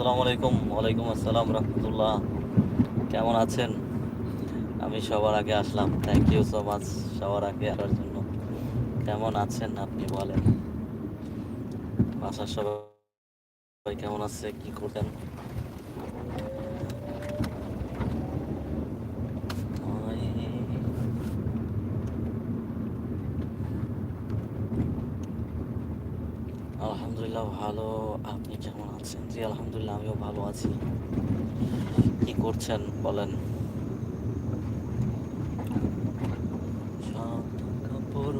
আসসালামু আলাইকুম। ওয়ালাইকুম আসসালাম, রহমতুল্লাহ। কেমন আছেন? আমি সবার আগে আসলাম। থ্যাংক ইউ সো মাচ সবার আগে আসার জন্য। কেমন আছেন আপনি বলেন? বাসার সবাই কেমন আছে? কি করতেন আলহামদুলিল্লাহ ভালো, আপনি কেমন আছেন? জি, আলহামদুলিল্লাহ, আমিও ভালো আছি। কি করছেন, বলেন? কাপড়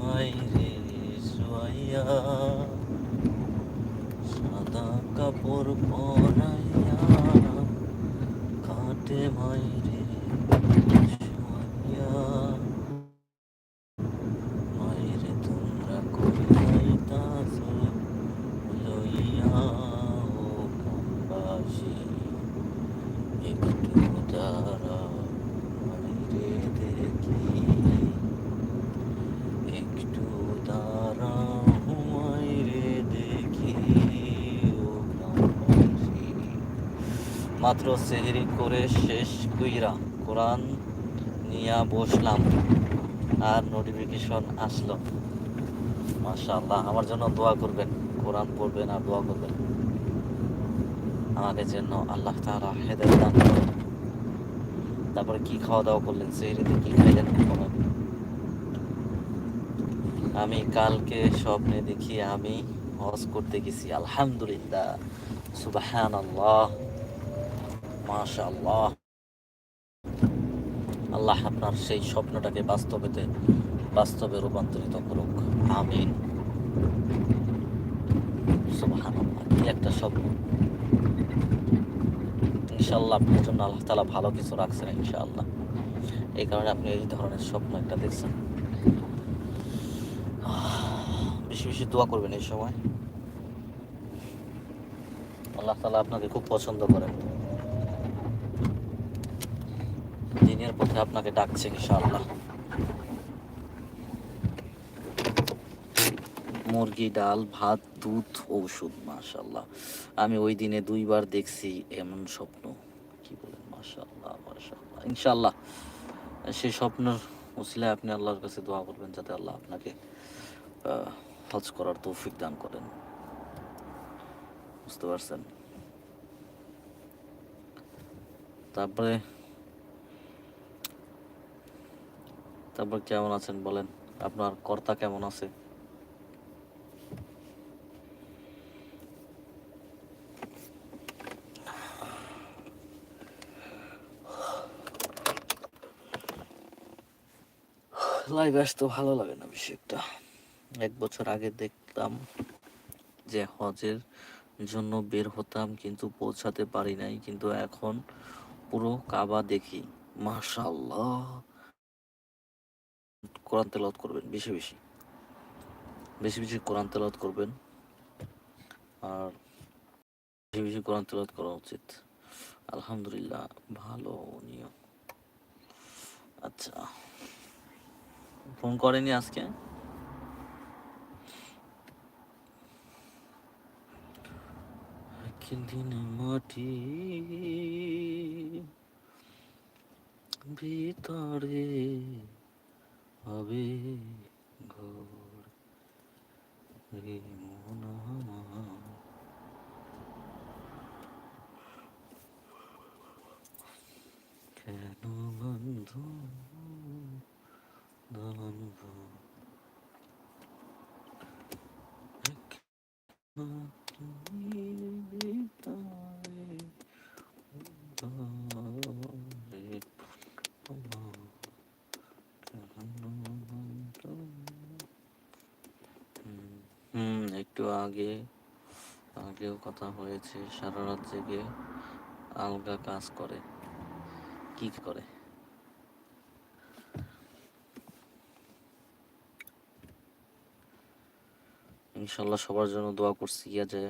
মাইরে শুয়াইয়া, সাদা কাপড় পরাইয়া, খাটে মাইরে শুয়াইয়া মায়ের তোমরা করিয়াইতাছ লইয়া ও গ্রামবাসী একটু দাঁড়াও মাইরে দেখি একটু দাঁড়াও মাইরে দেখি ও গ্রামবাসী মাত্র সেহরি করে শেষ কুইরা কোরআন নিয়ে বসলাম আর নোটিফিকেশন আসলো। মাশাআল্লাহ, আমার জন্য দোয়া করবেন, কোরআন পড়বেন আর দোয়া করবেন। আমাদের জন্য আল্লাহ তাআলা হেদায়েত দান তারপরে কি খাওয়া দাওয়া করলেন? সেহরিতে কি খাইলেন? আমি কালকে স্বপ্নে দেখি আমি হজ করতে গেছি, আলহামদুলিল্লাহ। সুবহানাল্লাহ। মাশাআল্লাহ। আল্লাহ আপনার সেই স্বপ্নটাকে বাস্তবেতে, বাস্তবে রূপান্তরিত করুক। আমিন। কি একটা স্বপ্ন। ইনশাআল্লাহ আপনার জন্য আল্লাহ তাআলা ভালো কিছু রাখছেন ইনশাআল্লাহ। এই কারণে আপনি এই ধরনের স্বপ্ন একটা দেখছেন। বেশি বেশি দোয়া করবেন এই সময়। আল্লাহ তাআলা আপনাকে খুব পছন্দ করেন। আপনাকে ডাকছে ইনশাআল্লাহ। মুরগি, ডাল, ভাত, দুধ, ঔষধ মাশাল্লাহ আমি ওই দিনে দুইবার দেখছি এমন স্বপ্ন। কি বলেন? মাশাল্লাহ মাশাল্লাহ ইনশাআল্লাহ, সেই স্বপ্নের উসিলায় আপনি আল্লাহর কাছে দোয়া করবেন যাতে আল্লাহ আপনাকে হজ করার তৌফিক দান করেন। বুঝতে পারছেন? তারপরে তারপর কেমন আছেন বলেন? আপনার কর্তা কেমন আছে? লাইভ আসতে ভালো লাগে না বেশি একটা এক বছর আগে দেখতাম যে হজের জন্য বের হতাম কিন্তু পৌঁছাতে পারি নাই, কিন্তু এখন পুরো কাবা দেখি। মাশাআল্লাহ! কোরআন তেলাওয়াত করবেন, বেশি বেশি। বেশি বেশি কোরআন তেলাওয়াত করবেন। আর বেশি বেশি কোরআন তেলাওয়াত করা উচিত। আলহামদুলিল্লাহ, ভালো উনিও আচ্ছা। ফোন করেনি আজকে? একদিন মাটি ভিতরে হবে ঘর রে মন আমার। কেন বন্ধু দালান ঘর? মাটি ভিতরে ঘরে আমার হুম একটু আগে, আগেও কথা হয়েছে, সারা রাত জেগে আলগা কাজ করে। কি করে? ইনশাল্লাহ সবার জন্য দোয়া করছি, ইয়া যায়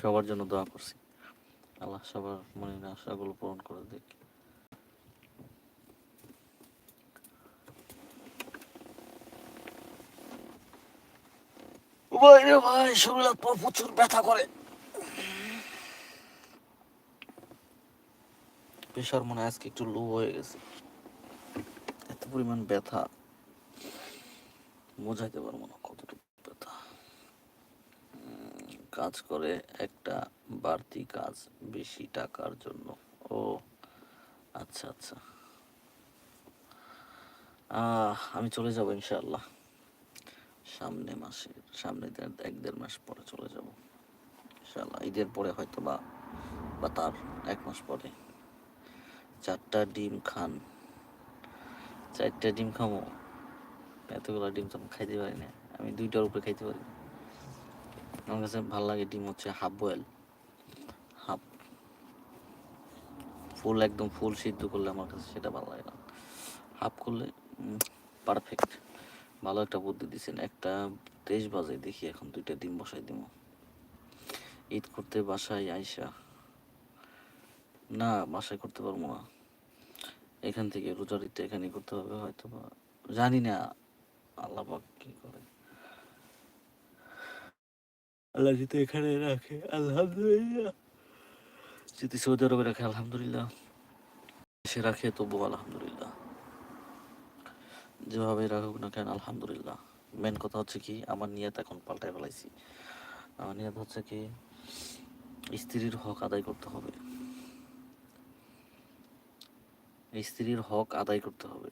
সবার জন্য দোয়া করছি। আল্লাহ সবার মনের আশাগুলো পূরণ করে দেখ ভাই রে ভাই শরীর প্রচুর ব্যথা করে। প্রেশার মনে আজকে একটু লো হয়ে গেছে। এত পরিমাণ ব্যথা। বোঝাইতে পারব না কতটুকু ব্যথা। কাজ করে একটা বাড়তি কাজ বেশি টাকার জন্য। ও আচ্ছা আচ্ছা। আহ, আমি চলে যাব ইনশাআল্লাহ। সামনে মাসে, সামনে এক দেড় মাস পরে চলে যাব। ইনশাআল্লাহ, ঈদের পরে হয়তো বা বা তার এক মাস পরে। চারটা ডিম খান। চারটা ডিম খামো এতগুলো ডিম তো খাইতে পারি না। আমি দুইটার উপরে খাইতে পারি আমার কাছে ভালো লাগে ডিম হচ্ছে হাফ বয়েল। হাফ। ফুল, একদম ফুল সিদ্ধ করলে আমার কাছে সেটা ভালো লাগে না। হাফ করলে পারফেক্ট ভালো একটা বুদ্ধি দিছেন। একটা তেইশ বাজে দেখি এখন দুইটা ডিম বসাই দিব। ঈদ করতে বাসায় আইসা। না বাসায় করতে পারব না। এখান থেকে রোজার ঈদটা এখানে করতে হবে হয়তো বা জানি না আল্লাহ পাক কি করে। আল্লাহ যদি এখানে রাখে আলহামদুলিল্লাহ। যদি সৌদি আরবে রাখে আলহামদুলিল্লাহ। সে রাখে তবু আলহামদুলিল্লাহ। যেভাবে রাখুক না কেন, আলহামদুলিল্লাহ। মেন কথা হচ্ছে কি, আমার নিয়ত এখন পাল্টায় ফেলাইছি। আমার নিয়ত হচ্ছে কি, স্ত্রীর হক আদায় করতে হবে। স্ত্রীর হক আদায় করতে হবে।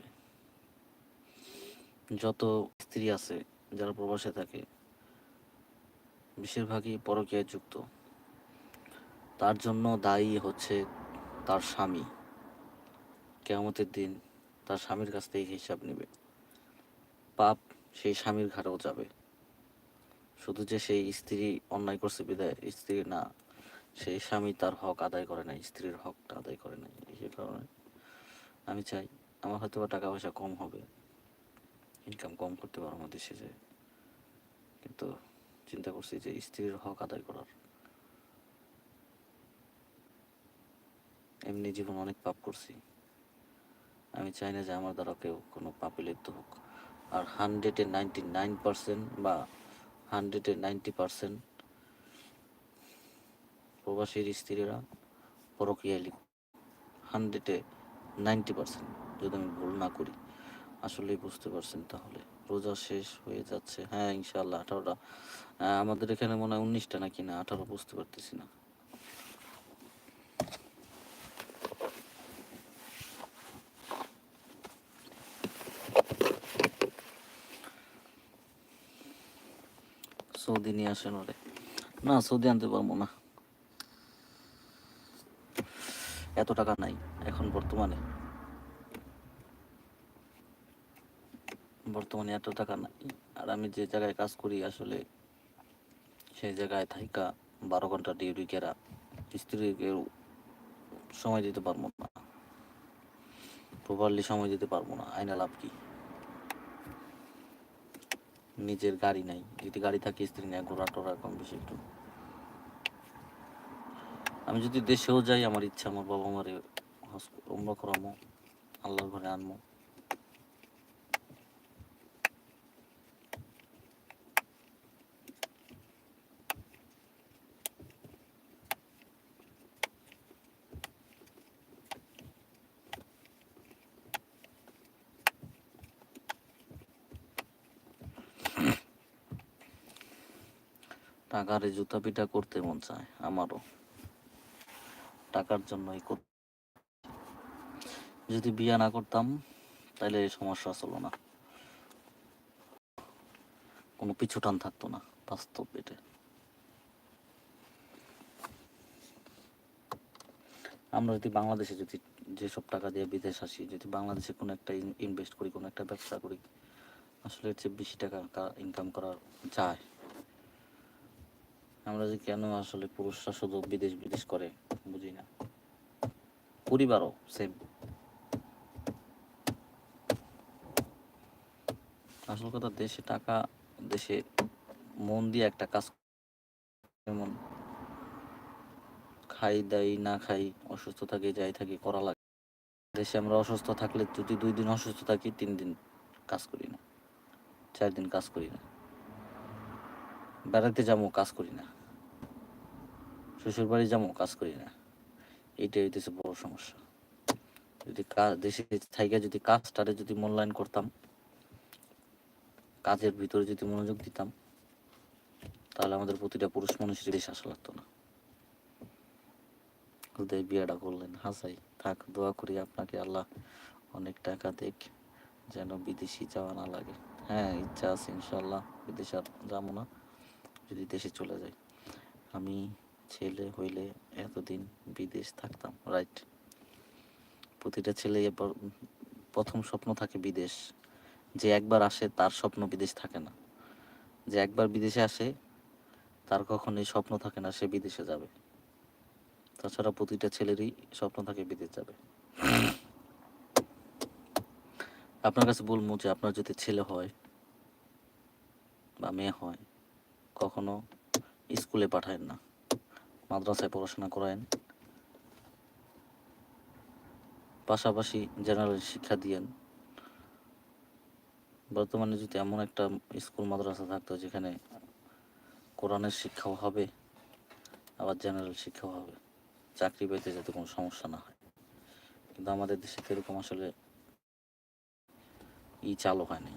যত স্ত্রী আছে, যারা প্রবাসে থাকে, বেশিরভাগই পরকীয়ায় যুক্ত। তার জন্য দায়ী হচ্ছে তার স্বামী। কেয়ামতের দিন তার স্বামীর কাছ থেকে হিসাব নেবে। পাপ সেই স্বামীর ঘাড়েও যাবে। শুধু যে সেই স্ত্রী অন্যায় করছে বিদায়, স্ত্রী না, সেই স্বামী তার হক আদায় করে নাই, স্ত্রীর হকটা আদায় করে নাই। এই কারণে আমি চাই আমার হয়তো বা টাকা পয়সা কম হবে ইনকাম কম করতে পারব দেশে। যে কিন্তু চিন্তা করছি যে স্ত্রীর হক আদায় করার। এমনি জীবন অনেক পাপ করছি। আমি চাই না যে আমার দ্বারা কেউ কোনো পাপে লিপ্ত হোক। আর হান্ড্রেডে নাইনটি নাইন পার্সেন্ট বা হান্ড্রেডে নাইনটি পার্সেন্ট প্রবাসীর স্ত্রীরা পরকীয়ায় লিপ্ত। হান্ড্রেডে নাইনটি পার্সেন্ট যদি আমি ভুল না করি, আসলেই বুঝতে পারছেন তাহলে। রোজা শেষ হয়ে যাচ্ছে। হ্যাঁ ইনশাল্লাহ আঠারোটা। আমাদের এখানে মনে হয় উনিশটা নাকি না, আঠারো বুঝতে পারতেছি না। সৌদি নিয়ে আসেন ওরে। না, সৌদি আনতে পারব না। এত টাকা নাই এখন বর্তমানে। বর্তমানে এত টাকা নাই। আর আমি যে জায়গায় কাজ করি আসলে সেই জায়গায় থাইকা বারো ঘণ্টা ডিউটি কেরা স্ত্রীকেও সময় দিতে পারব না। প্রপারলি সময় দিতে পারব না। আইনা লাভ কি? নিজের গাড়ি নাই। যদি গাড়ি থাকে, স্ত্রী নেয় ঘোরা টোরা কম বেশি একটু। আমি যদি দেশেও যাই, আমার ইচ্ছা, আমার বাবা মারে উমরা করামো, আল্লাহর ঘরে আনমো। টাকারে জুতা পিটা করতে মন চায়, আমারও। টাকার জন্যই যদি বিয়া না করতাম তাহলে এই সমস্যা ছিল না। কোনো পিছু টান থাকতো না, বাস্তব পেটে আমরা যদি বাংলাদেশে যদি যেসব টাকা দিয়ে বিদেশ আসি, যদি বাংলাদেশে কোনো একটা ইনভেস্ট করি, কোনো একটা ব্যবসা করি, আসলে এর চেয়ে বেশি টাকা ইনকাম করা যায়। আমরা যে কেন আসলে পুরুষরা শুধু বিদেশ বিদেশ করে, বুঝি না। পরিবারও সেম আসল কথা দেশে টাকা, দেশে মন দিয়ে একটা কাজ যেমন খাই, দাই, না খাই, অসুস্থ থাকি, যাই থাকি, করা লাগে। দেশে আমরা অসুস্থ থাকলে যদি দুই দিন অসুস্থ থাকি, তিন দিন কাজ করি না, চার দিন কাজ করি না। বেড়াতে যাব কাজ করি না। শ্বশুর বাড়ি যাব কাজ করি না। এইটাই হইতেছে বড় সমস্যা। যদি কাজ দেশে থাইকা যদি কাজটারে যদি মূল্যায়ন করতাম, কাজের ভিতরে যদি মনোযোগ দিতাম, তাহলে আমাদের প্রতিটা পুরুষ মানুষের দেশে আসা লাগতো না। এই বিয়েটা করলেন হাসাই থাক, দোয়া করি আপনাকে, আল্লাহ অনেক টাকা দেখ যেন বিদেশি যাওয়া না লাগে। হ্যাঁ ইচ্ছা আছে ইনশাল্লাহ বিদেশে আর যাব না। যদি দেশে চলে যাই, আমি ছেলে হইলে এতদিন বিদেশ থাকতাম রাইট প্রতিটা ছেলে প্রথম স্বপ্ন থাকে বিদেশ। যে একবার আসে, তার স্বপ্ন বিদেশ থাকে না। যে একবার বিদেশে আসে, তার কখনোই স্বপ্ন থাকে না সে বিদেশে যাবে। তাছাড়া প্রতিটা ছেলেরই স্বপ্ন থাকে বিদেশ যাবে। আপনার কাছে বলব যে আপনার যদি ছেলে হয় বা মেয়ে হয় কখনো স্কুলে পাঠায়েন না, মাদ্রাসায় পড়াশোনা করায়েন পাশাপাশি জেনারেল শিক্ষা দিয়েন। বর্তমানে যদি এমন একটা স্কুল মাদ্রাসা থাকতো যেখানে কোরআনের শিক্ষাও হবে, আবার জেনারেল শিক্ষাও হবে, চাকরি পেতে যাতে কোনো সমস্যা না হয়। কিন্তু আমাদের দেশে এরকম আসলে ই চালু হয়নি।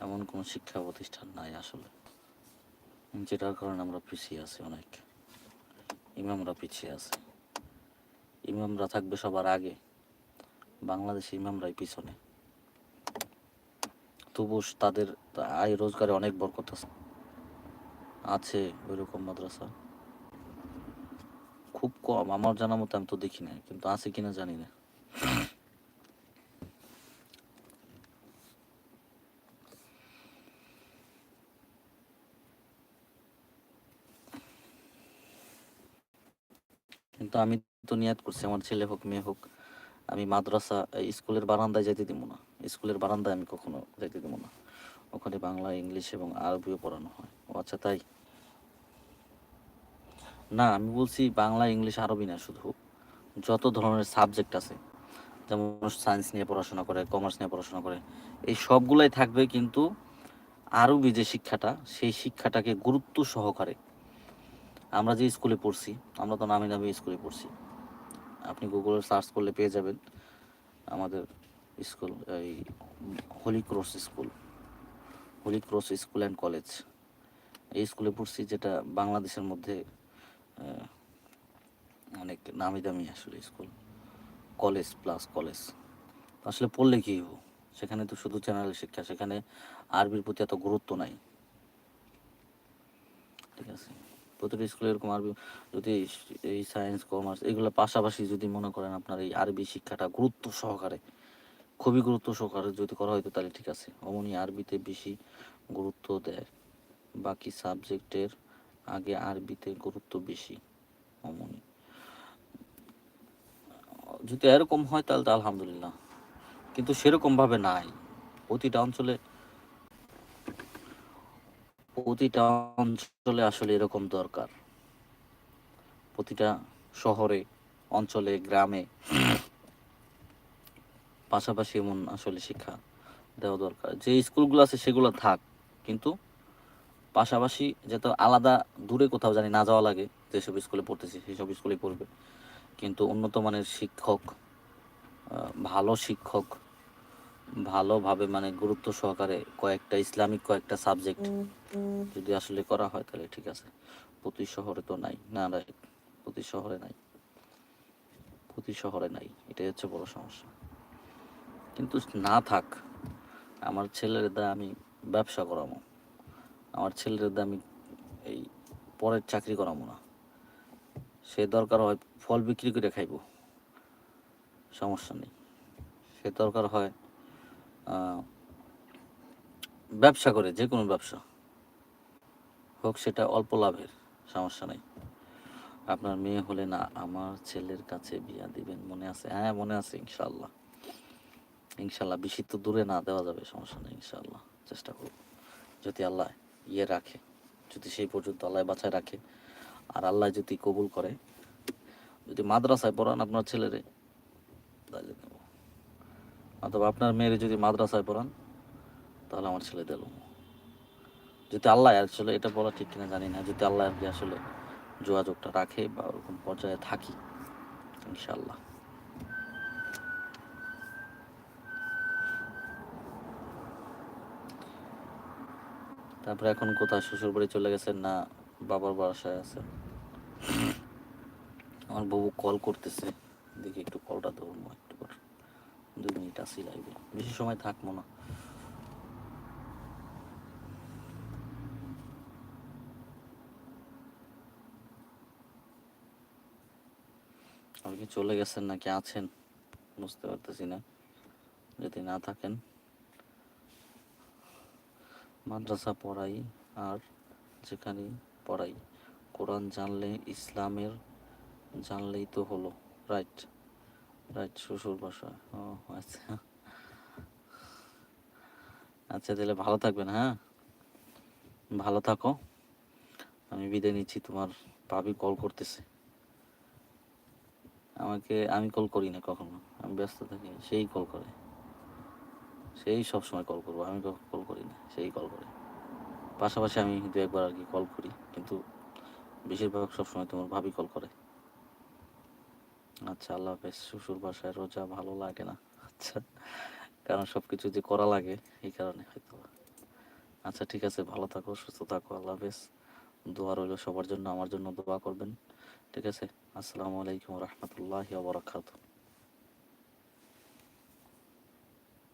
এমন কোনো শিক্ষা প্রতিষ্ঠান নাই আসলে। যেটার কারণে আমরা পিছিয়ে আছি অনেক। ইমামরা পিছিয়ে আছে। ইমামরা থাকবে সবার আগে। বাংলাদেশে ইমামরাই পিছনে। তবু তাদের আয় রোজগারে অনেক বরকত আছে। আছে ওই রকম মাদ্রাসা। খুব কম, আমার জানা মতো আমি তো দেখি না কিন্তু আছে কিনা জানি না। কিন্তু আমি তো নিয়াত করছি, আমার ছেলে হোক, মেয়ে হোক, আমি মাদ্রাসা স্কুলের বারান্দায় যেতে দিব না। স্কুলের বারান্দায় আমি কখনো যেতে দিব না। ওখানে বাংলা, ইংলিশ এবং আরবিও পড়ানো হয়। ও আচ্ছা তাই? না, আমি বলছি বাংলা, ইংলিশ, আরবি না শুধু। যত ধরনের সাবজেক্ট আছে, যেমন সায়েন্স নিয়ে পড়াশোনা করে, কমার্স নিয়ে পড়াশোনা করে, এই সবগুলাই থাকবে কিন্তু আরবি যে শিক্ষাটা, সেই শিক্ষাটাকে গুরুত্ব সহকারে আমরা যে স্কুলে পড়ছি, আমরা তো নামি নামি স্কুলে পড়ছি। আপনি গুগলে সার্চ করলে পেয়ে যাবেন আমাদের স্কুল, এই Holy Cross school Holy Cross school and college এই স্কুলে পড়ছি যেটা বাংলাদেশের মধ্যে অনেক নামি দামি আসলে স্কুল। কলেজ প্লাস কলেজ আসলে পড়লে কি হব সেখানে তো শুধু জেনারেল শিক্ষা, সেখানে আরবির প্রতি এত গুরুত্ব নাই। ঠিক আছে? প্রতিটা স্কুলে এরকম আরবি, যদি এই সায়েন্স কমার্স এগুলো পাশাপাশি যদি মনে করেন আপনার এই আরবি শিক্ষাটা গুরুত্ব সহকারে, খুবই গুরুত্ব সহকারে যদি করা হয়তো তাহলে ঠিক আছে। অমনি আরবিতে বেশি গুরুত্ব দেয়, বাকি সাবজেক্টের আগে আরবিতে গুরুত্ব বেশি অমনি। যদি এরকম হয় তাহলে তো আলহামদুলিল্লাহ, কিন্তু সেরকমভাবে নাই। প্রতিটা অঞ্চলে প্রতিটা অঞ্চলে আসলে এরকম দরকার। প্রতিটা শহরে, অঞ্চলে, গ্রামে পাশাপাশি এমন আসলে শিক্ষা দেওয়া দরকার। যে স্কুলগুলো আছে সেগুলো থাক, কিন্তু পাশাপাশি যাতে আলাদা, দূরে কোথাও জানি না যাওয়া লাগে, যেসব স্কুলে পড়তেছি সেসব স্কুলে পড়বে। কিন্তু উন্নত মানের শিক্ষক ভালো শিক্ষক ভালোভাবে মানে গুরুত্ব সহকারে কয়েকটা ইসলামিক কয়েকটা সাবজেক্ট যদি আসলে করা হয় তাহলে ঠিক আছে। প্রতি শহরে তো নাই। না প্রতি শহরে নাই। প্রতি শহরে নাই। এটাই হচ্ছে বড় সমস্যা। কিন্তু না থাক, আমার ছেলের দা আমি ব্যবসা করাবো। আমার ছেলের দা আমি এই পরের চাকরি করাবো না। সে দরকার হয় ফল বিক্রি করে খাইবো। সমস্যা নেই। সে দরকার হয় ব্যবসা করে, যে কোনো ব্যবসা। হোক সেটা অল্প লাভের, সমস্যা নেই। আপনার মেয়ে হলে না, আমার ছেলের কাছে বিয়া দিবেন মনে আছে? হ্যাঁ মনে আছে ইনশাল্লাহ ইনশাল্লাহ বেশি তো দূরে না দেওয়া যাবে, সমস্যা নেই ইনশাল্লাহ চেষ্টা করব। যদি আল্লাহ ইয়ে রাখে, যদি সেই পর্যন্ত আল্লাহ বাঁচায় রাখে, আর আল্লাহ যদি কবুল করে। যদি মাদ্রাসায় পড়ান আপনার ছেলেরে, তাহলে অথবা আপনার মেয়েরে যদি মাদ্রাসায় পড়ান, তাহলে আমার ছেলে দিল যদি আল্লাহ আসলে এটা বলা ঠিক কিনা জানি না, যদি আল্লাহ আর আসলে যোগাযোগটা রাখে বা ওরকম পর্যায়ে থাকি ইনশাল্লাহ তারপরে এখন কোথায়? শ্বশুর বাড়ি চলে গেছেন না বাবার বাসায় আছে আমার বউ কল করতেছে, দেখি একটু কলটা ধরবো দুই মিনিট আসি লাগবে। বেশি সময় থাকব না। আপনি চলে গেছেন নাকি আছেন? বুঝতে পারতেছি না। যদি না থাকেন। মাদ্রাসা পড়াই আর যেখানে পড়াই। কোরআন জানলে, ইসলামের জানলেই তো হলো, রাইট? রাইট, শ্বশুর বাসা ও আচ্ছা। আচ্ছা তাহলে ভালো থাকবেন হ্যাঁ? ভালো থাকো। আমি বিদায় নিচ্ছি, তোমার ভাবি কল করতেছে। আমাকে, আমি কল করি না কখনো, আমি ব্যস্ত থাকি, সেই কল করে। সেই সব সময় কল করব, আমি কল করি না, সেই কল করে। পাশাপাশি আমি দু একবার আর কি কল করি, কিন্তু বেশিরভাগ সবসময় তোমার ভাবি কল করে। আচ্ছা আল্লাহ হাফেজ। শ্বশুর বাসায় রোজা ভালো লাগে না। আচ্ছা কারণ সব কিছু যে করা লাগে, এই কারণে হয়তো। আচ্ছা ঠিক আছে, ভালো থাকো, সুস্থ থাকো, আল্লাহ হাফেজ। দোয়া রইল সবার জন্য, আমার জন্য দোয়া করবেন। ঠিক আছে, আসসালামু আলাইকুম রহমতুল্লাহ বারাকাতুহ।